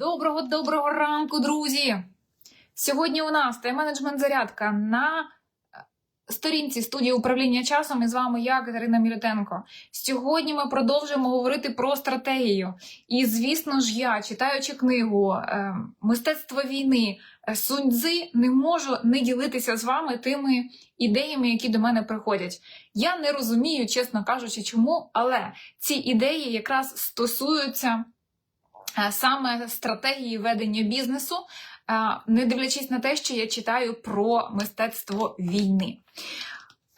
Доброго доброго ранку, друзі! Сьогодні у нас тайм-менеджмент зарядка на е, сторінці студії управління часом. І з вами я, Катерина Мілютенко. Сьогодні ми продовжуємо говорити про стратегію. І, звісно ж, я, читаючи книгу е, Мистецтво війни е, не можу не ділитися з вами тими ідеями, які до мене приходять. Я не розумію, чесно кажучи, чому, але ці ідеї якраз стосуються. Е, саме стратегії ведення бізнесу, е, не дивлячись на те, що я читаю про мистецтво війни.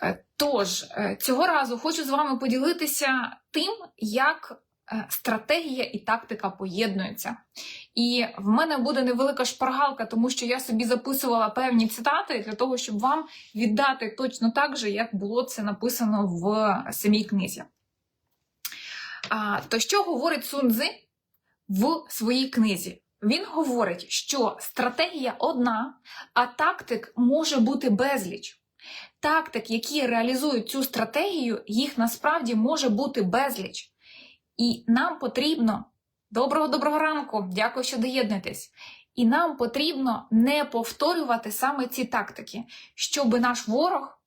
Е, Тож, цього разу хочу з вами поділитися тим, як стратегія і тактика поєднуються. І в мене буде невелика шпаргалка, тому що я собі записувала певні цитати для того, щоб вам віддати точно так же, як було це написано в самій книзі. То що говорить Сун Цзи в своїй книзі? Він говорить, що стратегія одна, а тактик може бути безліч. Тактик, які реалізують цю стратегію, їх насправді може бути безліч. І нам потрібно доброго доброго ранку, дякую, що доєднуєтесь. І нам потрібно не повторювати саме ці тактики, щоб наш ворог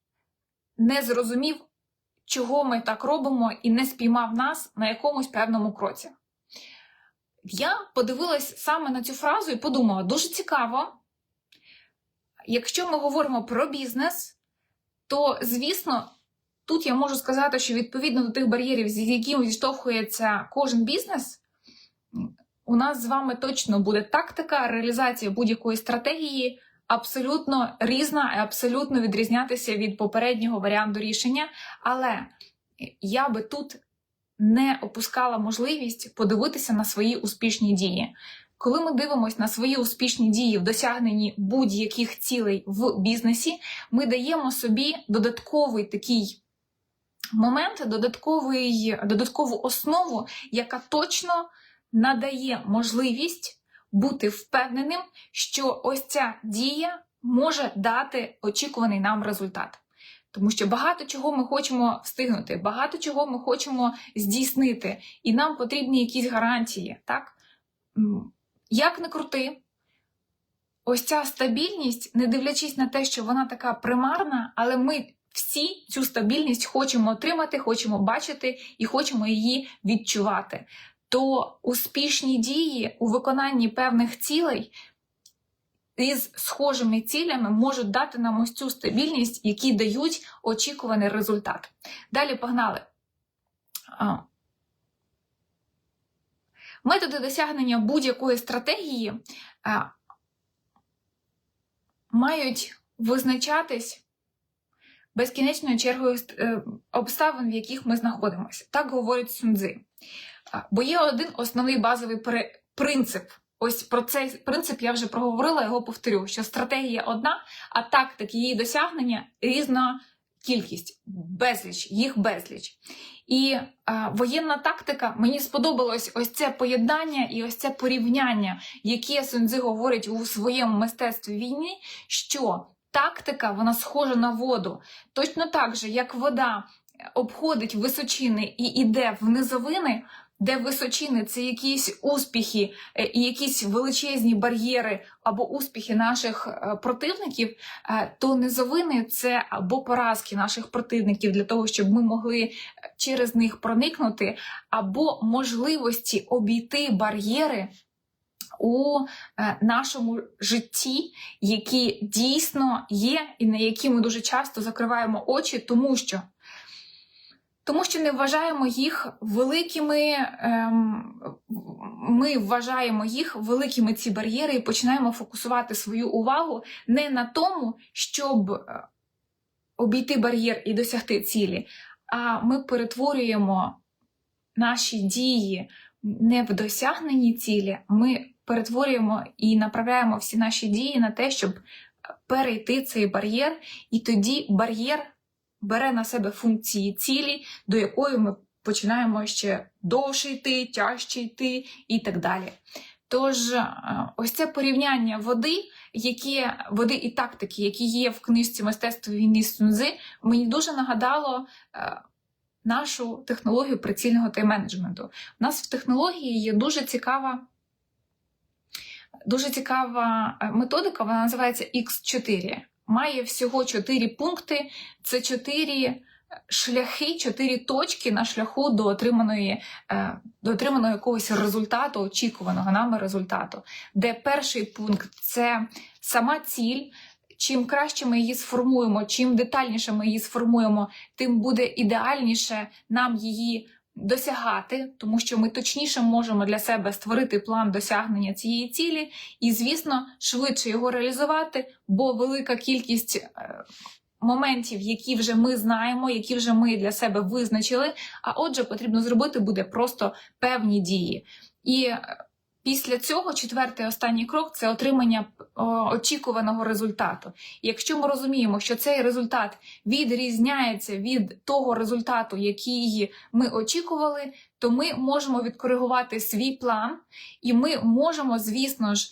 не зрозумів, чого ми так робимо, і не спіймав нас на якомусь певному кроці. Я подивилась саме на цю фразу і подумала: дуже цікаво. Якщо ми говоримо про бізнес, то, звісно, тут я можу сказати, що відповідно до тих бар'єрів, з якими зіштовхується кожен бізнес, у нас з вами точно буде тактика, реалізація будь-якої стратегії абсолютно різна і абсолютно відрізнятися від попереднього варіанту рішення. Але я би тут не опускала можливість подивитися на свої успішні дії. Коли ми дивимося на свої успішні дії в досягненні будь-яких цілей в бізнесі, ми даємо собі додатковий такий момент, додатковий, додаткову основу, яка точно надає можливість бути впевненим, що ось ця дія може дати очікуваний нам результат. Тому що багато чого ми хочемо встигнути, багато чого ми хочемо здійснити, і нам потрібні якісь гарантії. так? Як не крути, ось ця стабільність, не дивлячись на те, що вона така примарна, але ми всі цю стабільність хочемо отримати, хочемо бачити і хочемо її відчувати. То успішні дії у виконанні певних цілей із схожими цілями можуть дати нам ось цю стабільність, які дають очікуваний результат. Далі погнали. Методи досягнення будь-якої стратегії мають визначатись безкінечною чергою е, обставин, в яких ми знаходимося. Так говорить Сунзи. Бо є один основний базовий принцип. Ось про цей принцип я вже проговорила, його повторю: що стратегія одна, а тактик її досягнення різна кількість, безліч, їх безліч. І а, воєнна тактика мені сподобалось ось це поєднання і ось це порівняння, яке Суньцзи говорить у своєму мистецтві війни, що тактика вона схожа на воду. Точно так же, як вода обходить височини і йде в низовини, де височини це якісь успіхи е, і якісь величезні бар'єри або успіхи наших е, противників, е, то низовини це або поразки наших противників для того, щоб ми могли через них проникнути, або можливості обійти бар'єри. У нашому житті, які дійсно є, і на які ми дуже часто закриваємо очі, тому що тому що не вважаємо їх великими, ем, ми вважаємо їх великими ці бар'єри і починаємо фокусувати свою увагу не на тому, щоб е, обійти бар'єр і досягти цілі, а ми перетворюємо наші дії не в досягненні цілі, ми перетворюємо і направляємо всі наші дії на те, щоб перейти цей бар'єр, і тоді бар'єр бере на себе функції цілі, до якої ми починаємо ще довше йти, тяжче йти і так далі. Тож, е, ось це порівняння води, які води і тактики, які є в книжці мистецтво війни Сунзи, мені дуже нагадало е, нашу технологію прицільного тайм-менеджменту. У нас в технології є дуже цікава дуже цікава е, методика, вона називається X4. Має всього 4 пункти, це 4 шляхи, 4 точки на шляху до отриманої, е, до отриманого якогось результату, очікуваного нами результату. Де перший пункт це сама ціль. Чим краще ми її сформуємо, чим детальніше ми її сформуємо, тим буде ідеальніше нам її досягати, тому що ми точніше можемо для себе створити план досягнення цієї цілі, і, звісно, швидше його реалізувати, бо велика кількість е, моментів, які вже ми знаємо, які вже ми для себе визначили. А отже, потрібно зробити буде просто певні дії. І е, Після цього четвертий останній крок це отримання очікуваного результату. Якщо ми розуміємо, що цей результат відрізняється від того результату, який ми очікували, то ми можемо відкоригувати свій план, і ми можемо, звісно ж,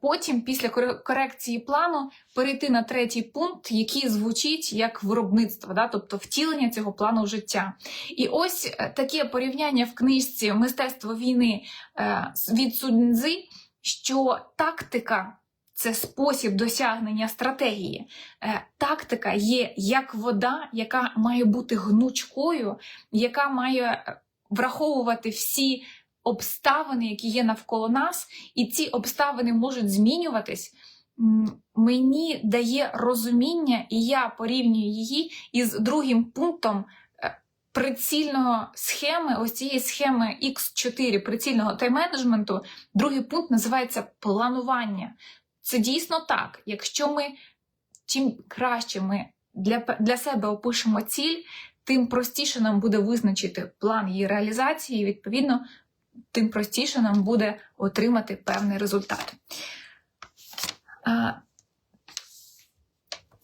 потім, після корекції плану, перейти на третій пункт, який звучить як виробництво, да? тобто втілення цього плану життя. І ось е, таке порівняння в книжці Мистецтво війни е, від Суньцзи, що тактика це спосіб досягнення стратегії. Е, Тактика є як вода, яка має бути гнучкою, яка має е, враховувати всі обставини, які є навколо нас, і ці обставини можуть змінюватись. Мені дає розуміння, і я порівнюю її із другим пунктом е, прицільного схеми, ось цієї схеми X4 прицільного тайм-менеджменту. Другий пункт називається планування. Це дійсно так. Якщо ми чим краще ми для, для себе опишемо ціль, тим простіше нам буде визначити план її реалізації, і відповідно, тим простіше нам буде отримати певний результат.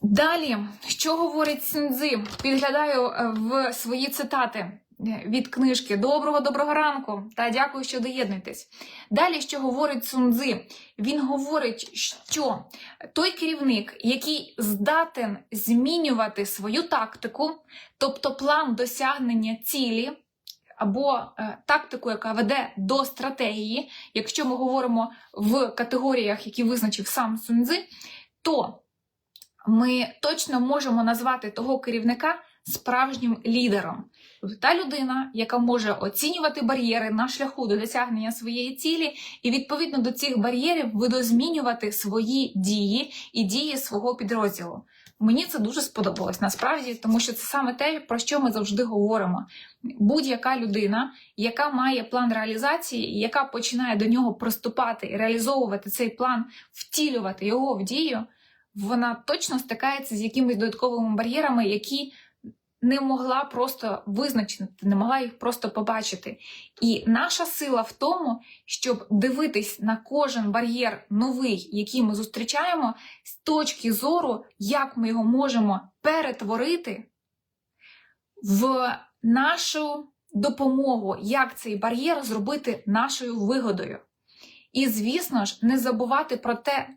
Далі, що говорить Синдзи? Підглядаю е, в свої цитати е, від книжки Доброго доброго ранку та дякую, що доєднуєтесь. Далі, що говорить Сунзи? Він говорить, що той керівник, який здатен змінювати свою тактику, тобто план досягнення цілі, або е, тактику, яка веде до стратегії, якщо ми говоримо в категоріях, які визначив сам Сунзи, то ми точно можемо назвати того керівника справжнім лідером. Та людина, яка може оцінювати бар'єри на шляху до досягнення своєї цілі, і відповідно до цих бар'єрів видозмінювати свої дії і дії свого підрозділу. Мені це дуже сподобалось насправді, тому що це саме те, про що ми завжди говоримо. Будь-яка людина, яка має план реалізації, яка починає до нього приступати реалізовувати цей план, втілювати його в дію, вона точно стикається з якимись додатковими бар'єрами, які не могла просто визначити, не могла їх просто побачити. І наша сила в тому, щоб дивитись на кожен бар'єр новий, який ми зустрічаємо, з точки зору, як ми його можемо перетворити в нашу допомогу, як цей бар'єр зробити нашою вигодою. І, звісно ж, не забувати про те,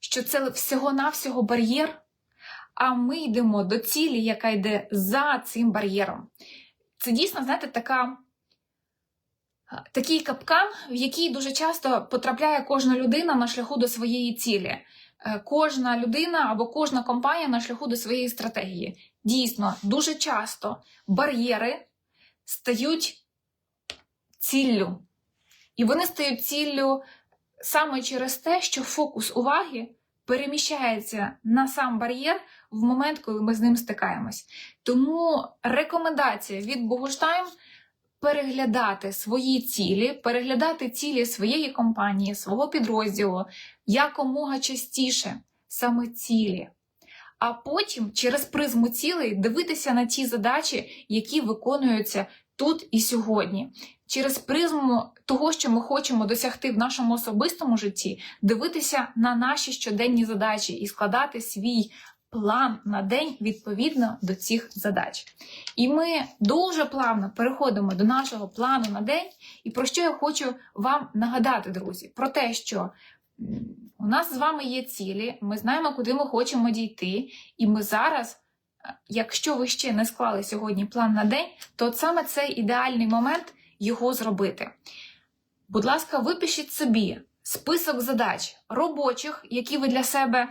що це всього-навсього бар'єр, а ми йдемо до цілі, яка йде за цим бар'єром. Це дійсно, знаєте, така, такий капкан, в який дуже часто потрапляє кожна людина на шляху до своєї цілі. Е, Кожна людина або кожна компанія на шляху до своєї стратегії. Дійсно, дуже часто бар'єри стають ціллю. І вони стають ціллю саме через те, що фокус уваги переміщається на сам бар'єр в момент, коли ми з ним стикаємось. Тому рекомендація від Богуштайм переглядати свої цілі, переглядати цілі своєї компанії, свого підрозділу якомога частіше, саме цілі. А потім через призму цілей дивитися на ті задачі, які виконуються тут і сьогодні. Через призму того, що ми хочемо досягти в нашому особистому житті, дивитися на наші щоденні задачі і складати свій план на день відповідно до цих задач. І ми дуже плавно переходимо до нашого плану на день. І про що я хочу вам нагадати, друзі? Про те, що у нас з вами є цілі, ми знаємо, куди ми хочемо дійти, і ми зараз. Якщо ви ще не склали сьогодні план на день, то саме цей ідеальний момент його зробити. Будь ласка, випишіть собі список задач робочих, які ви для себе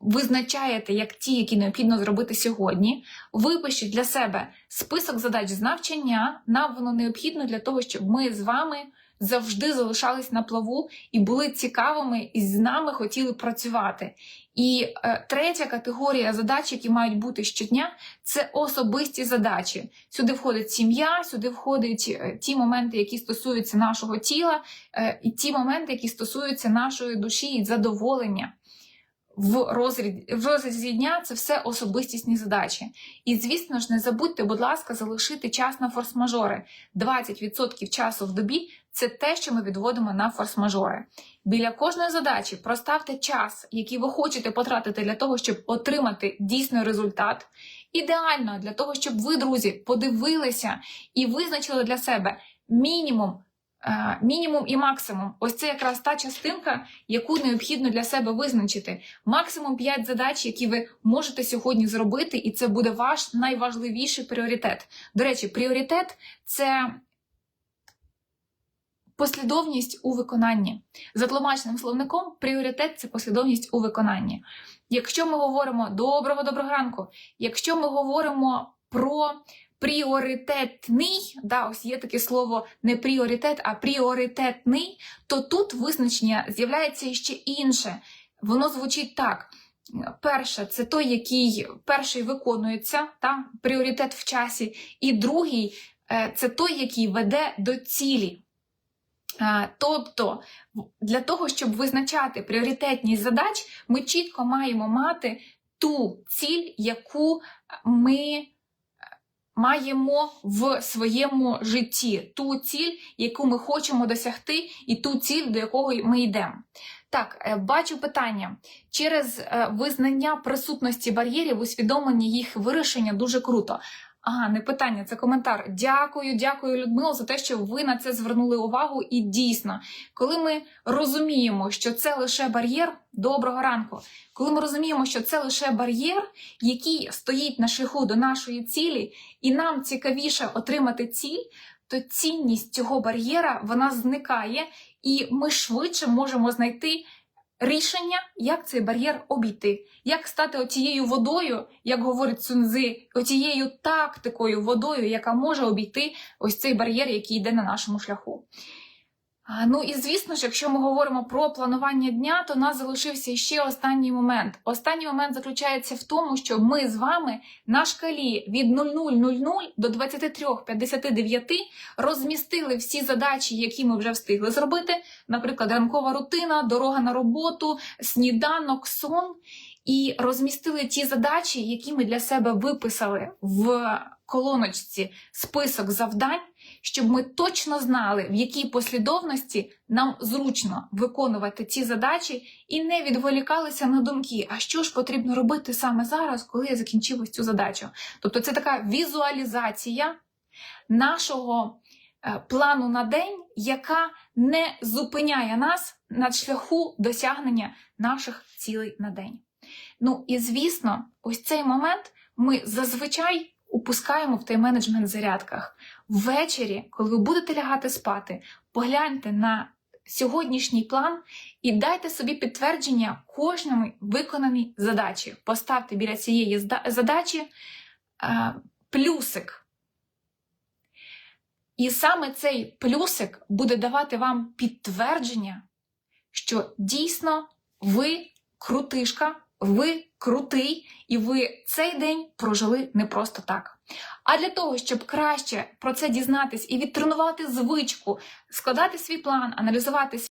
визначаєте як ті, які необхідно зробити сьогодні. Випишіть для себе список задач з навчання. Нам воно необхідно для того, щоб ми з вами завжди залишались на плаву і були цікавими, і з нами хотіли працювати. І е, третя категорія задач, які мають бути щодня, це особисті задачі. Сюди входить сім'я, сюди входять е, ті моменти, які стосуються нашого тіла, е, і ті моменти, які стосуються нашої душі і задоволення. В розрізі, в розрізі дня це все особистісні задачі. І, звісно ж, не забудьте, будь ласка, залишити час на форс-мажори. 20% часу в добі це те, що ми відводимо на форс-мажори. Біля кожної задачі проставте час, який ви хочете потратити для того, щоб отримати дійсний результат. Ідеально для того, щоб ви, друзі, подивилися і визначили для себе мінімум. Е, Мінімум і максимум. Ось це якраз та частинка, яку необхідно для себе визначити. Максимум 5 задач, які ви можете сьогодні зробити, і це буде ваш найважливіший пріоритет. До речі, пріоритет це послідовність у виконанні. За тлумачним словником, пріоритет це послідовність у виконанні. Якщо ми говоримо доброго доброго ранку, якщо ми говоримо про пріоритетний, да, ось є таке слово не пріоритет, а пріоритетний, то тут визначення з'являється ще інше. Воно звучить так. Перше, це той, який перший виконується, та, пріоритет в часі, і другий е, це той, який веде до цілі. Е, Тобто, для того, щоб визначати пріоритетність задач, ми чітко маємо мати ту ціль, яку ми маємо в своєму житті, ту ціль, яку ми хочемо досягти, і ту ціль, до якої ми йдемо. Так, е, бачу питання. Через е, визнання присутності бар'єрів, усвідомлення їх вирішення дуже круто. Ага, не питання, це коментар. Дякую, дякую, Людмило, за те, що ви на це звернули увагу. І дійсно, коли ми розуміємо, що це лише бар'єр, доброго ранку. Коли ми розуміємо, що це лише бар'єр, який стоїть на шляху до нашої цілі, і нам цікавіше отримати ціль, то цінність цього бар'єра вона зникає, і ми швидше можемо знайти рішення, як цей бар'єр обійти, як стати отією водою, як говорить Цунзи, отією тактикою водою, яка може обійти ось цей бар'єр, який йде на нашому шляху. Ну і звісно ж, якщо ми говоримо про планування дня, то у нас залишився ще останній момент. Останній момент заключається в тому, що ми з вами на шкалі від 00.00 до 23.59 розмістили всі задачі, які ми вже встигли зробити. Наприклад, ранкова рутина, дорога на роботу, сніданок, сон. І розмістили ті задачі, які ми для себе виписали в колоночці список завдань, щоб ми точно знали, в якій послідовності нам зручно виконувати ці задачі і не відволікалися на думки, а що ж потрібно робити саме зараз, коли я закінчив ось цю задачу. Тобто це така візуалізація нашого е, плану на день, яка не зупиняє нас на шляху досягнення наших цілей на день. Ну і звісно, ось цей момент ми зазвичай упускаємо в тайм-менеджмент зарядках. Ввечері, коли ви будете лягати спати, погляньте на сьогоднішній план і дайте собі підтвердження кожному виконаній задачі. Поставте біля цієї задачі е, плюсик. І саме цей плюсик буде давати вам підтвердження, що дійсно ви крутишка, ви крутий, і ви цей день прожили не просто так. А для того, щоб краще про це дізнатись і відтренувати звичку, складати свій план, аналізувати